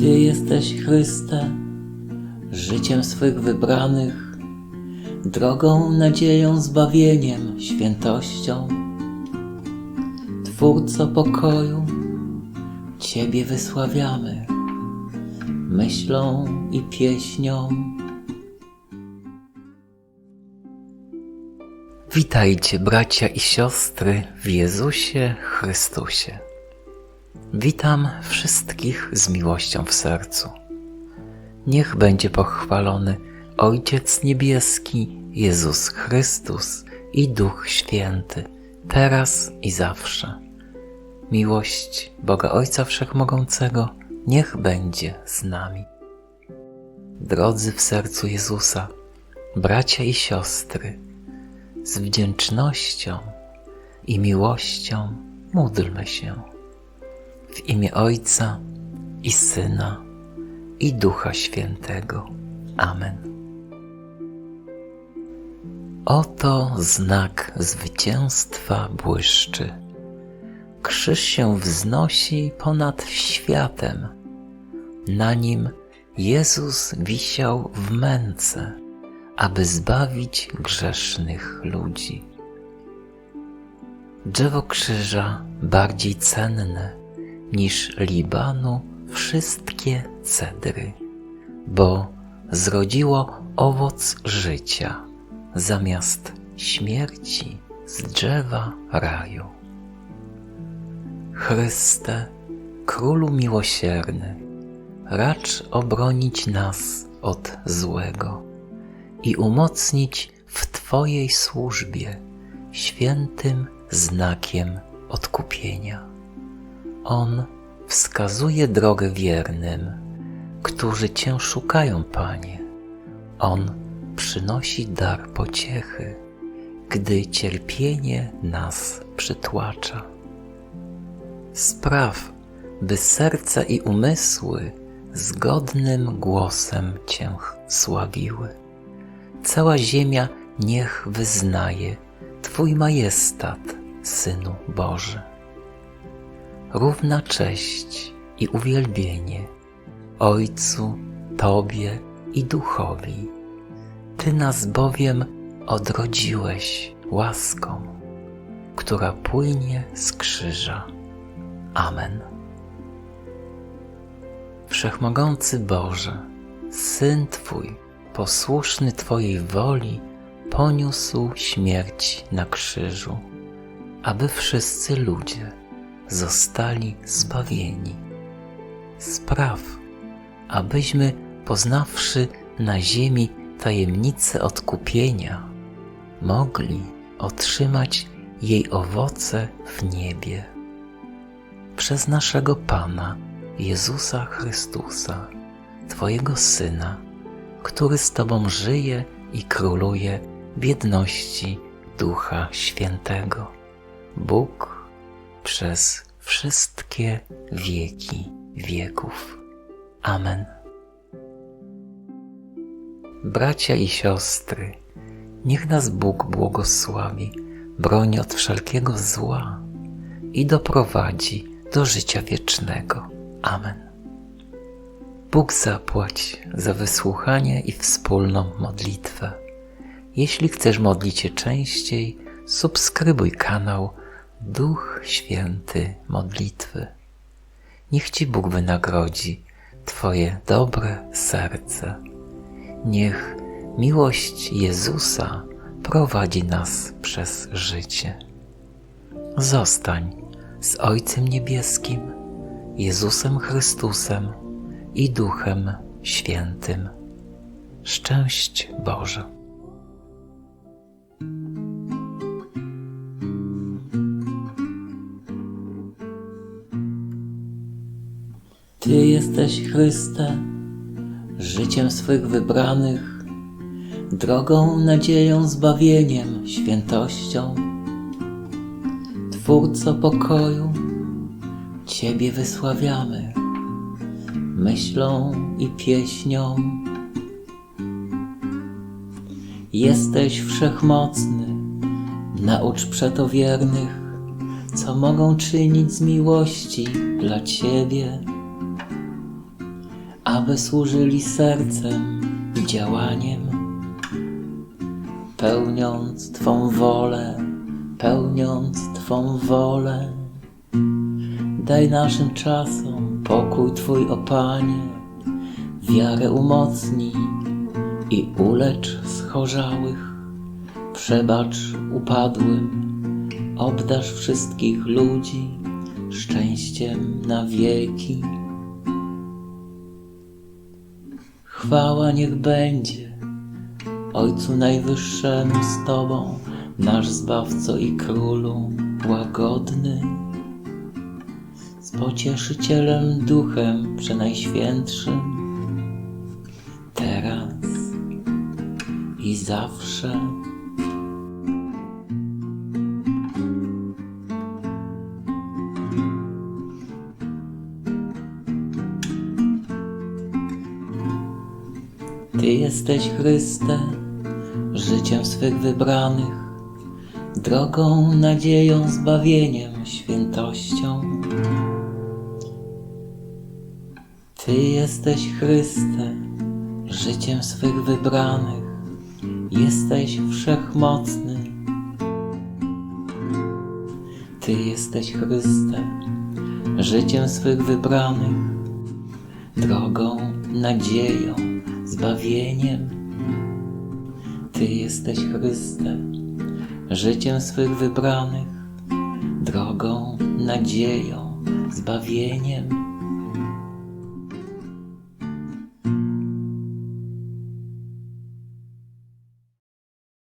Ty jesteś Chryste, życiem swych wybranych, drogą, nadzieją, zbawieniem, świętością. Twórco pokoju, Ciebie wysławiamy, myślą i pieśnią. Witajcie, bracia i siostry w Jezusie Chrystusie. Witam wszystkich z miłością w sercu. Niech będzie pochwalony Ojciec Niebieski, Jezus Chrystus i Duch Święty, teraz i zawsze. Miłość Boga Ojca Wszechmogącego niech będzie z nami. Drodzy w sercu Jezusa, bracia i siostry, z wdzięcznością i miłością módlmy się. W imię Ojca i Syna i Ducha Świętego. Amen. Oto znak zwycięstwa błyszczy. Krzyż się wznosi ponad światem. Na nim Jezus wisiał w męce, aby zbawić grzesznych ludzi. Drzewo krzyża bardziej cenne niż Libanu wszystkie cedry, bo zrodziło owoc życia zamiast śmierci z drzewa raju. Chryste, Królu miłosierny, racz obronić nas od złego i umocnić w Twojej służbie świętym znakiem odkupienia. On wskazuje drogę wiernym, którzy Cię szukają, Panie. On przynosi dar pociechy, gdy cierpienie nas przytłacza. Spraw, by serca i umysły zgodnym głosem Cię sławiły. Cała ziemia niech wyznaje Twój majestat, Synu Boży równa cześć i uwielbienie Ojcu, Tobie i Duchowi. Ty nas bowiem odrodziłeś łaską, która płynie z krzyża. Amen. Wszechmogący Boże, Syn Twój, posłuszny Twojej woli, poniósł śmierć na krzyżu, aby wszyscy ludzie zostali zbawieni. Spraw, abyśmy, poznawszy na ziemi tajemnicę odkupienia, mogli otrzymać jej owoce w niebie. Przez naszego Pana Jezusa Chrystusa, Twojego Syna, który z Tobą żyje i króluje w jedności Ducha Świętego. Bóg przez wszystkie wieki wieków. Amen. Bracia i siostry, niech nas Bóg błogosławi, broni od wszelkiego zła i doprowadzi do życia wiecznego. Amen. Bóg zapłać za wysłuchanie i wspólną modlitwę. Jeśli chcesz modlić się częściej, subskrybuj kanał Duch Święty modlitwy. Niech Ci Bóg wynagrodzi Twoje dobre serce. Niech miłość Jezusa prowadzi nas przez życie. Zostań z Ojcem Niebieskim, Jezusem Chrystusem i Duchem Świętym. Szczęść Boże. Ty jesteś Chryste, życiem swych wybranych, drogą, nadzieją, zbawieniem, świętością. Twórco pokoju, Ciebie wysławiamy, myślą i pieśnią. Jesteś wszechmocny, naucz przeto wiernych, co mogą czynić z miłości dla Ciebie aby służyli sercem i działaniem, pełniąc Twą wolę, pełniąc Twą wolę. Daj naszym czasom pokój Twój, o Panie, wiarę umocnij i ulecz schorzałych, przebacz upadłym, obdarz wszystkich ludzi szczęściem na wieki. Chwała niech będzie Ojcu Najwyższemu z Tobą, nasz Zbawco i Królu łagodny, z Pocieszycielem Duchem Przenajświętszym, teraz i zawsze. Ty jesteś Chryste, życiem swych wybranych, drogą, nadzieją, zbawieniem, świętością. Ty jesteś Chryste, życiem swych wybranych, jesteś wszechmocny. Ty jesteś Chryste, życiem swych wybranych, drogą, nadzieją, zbawieniem. Ty jesteś Chryste, życiem swych wybranych, drogą, nadzieją, zbawieniem.